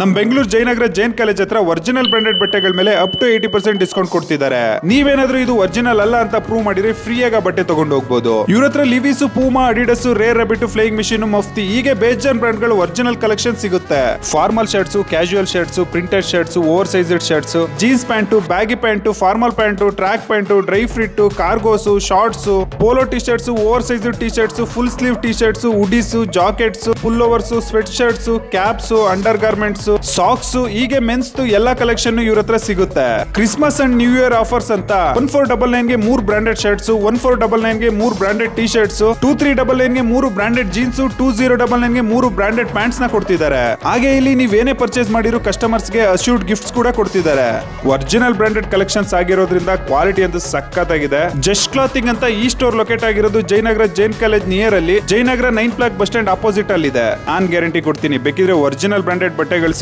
ನಮ್ ಬೆಂಗಳೂರು ಜಯನಗರ ಜೈನ್ ಕಾಲೇಜ್ ಹತ್ರ original branded ಬಟ್ಟೆಗಳ ಮೇಲೆ up to eighty percent discount ಕೊಡ್ತಿದ್ದಾರೆ ನೀವೇನಾದ್ರೂ ಇದು ಒರಿಜಿನಲ್ ಅಲ್ಲ ಅಂತ ಪ್ರೂವ್ ಮಾಡಿದ್ರೆ ಫ್ರೀ ಆಗಿ ಬಟ್ಟೆ ತಗೊಂಡು ಹೋಗ್ಬೋದು. ಇವ್ರ ಹತ್ರ Levi's Puma Adidas Rare Rabbit Flying Machine Mufti ಹೀಗೆ ಬೇಜಾನ್ ಬ್ರಾಂಡ್ಗಳು ಒರಿಜಿನಲ್ ಕಲೆಕ್ಷನ್ ಸಿಗುತ್ತೆ. Formal shirts casual shirts printed shirts over sized shirts jeans pant baggy pant formal pant track pant dry fit cargos shorts polo T shirts over size T shirts full sleeve T shirts hoodies jackets pullovers sweat shirts caps under garments socks ಹೀಗೆ men's ಎಲ್ಲಾ collection ಇವ್ರ ಹತ್ರ ಸಿಗುತ್ತೆ. Christmas and new year offers ಅಂತ. One four double ನೈನ್ಗೆ ಮೂರ್ branded shirts one four double ನೈನ್ಗೆ ಮೂರ್ branded T shirts two three double ನೈನ್ಗೆ ಮೂರು branded jeans two zero double ನೈನ್ಗೆ ಮೂರು ಬ್ರಾಂಡೆಡ್ ಪ್ಯಾಂಟ್ಸ್ನ ಕೊಡ್ತಿದ್ದಾರೆ. ಹಾಗೆ ಇಲ್ಲಿ ನೀವೇನೇ ಪರ್ಚೇಸ್ ಮಾಡಿರೋ ಕಸ್ಟಮರ್ಸ್ಗೆ ಅಶ್ಯೂರ್ಡ್ ಗಿಫ್ಟ್ಸ್ ಕೂಡ ಕೊಡ್ತಿದ್ದಾರೆ. ಒರಿಜಿನಲ್ ಬ್ರಾಂಡೆಡ್ ಕಲೆಕ್ಷನ್ಸ್ ಆಗಿರೋದ್ರಿಂದ ಕ್ವಾಲಿಟಿ ಅಂತ ಸಖತ್ತಾಗಿದೆ. ಜಸ್ಟ್ ಕ್ಲಾತಿಂಗ್ ಅಂತ ಈ ಸ್ಟೋರ್ ಲೊಕೇಟ್ ಆಗಿರೋದು ಜಯನಗರ ಜೈನ್ ಕಾಲೇಜ್ ನಿಯರ್ ಅಲ್ಲಿ. Jayanagar nine block bus stand opposite ಅಲ್ಲಿ ಇದೆ ಆನ್ ಗ್ಯಾರಂಟಿ ಕೊಡ್ತೀನಿ. ಬೇಕಿದ್ರೆ ಒರಿಜಿನಲ್ ಬ್ರಾಂಡೆಡ್ ಬಟ್ಟೆಗಳು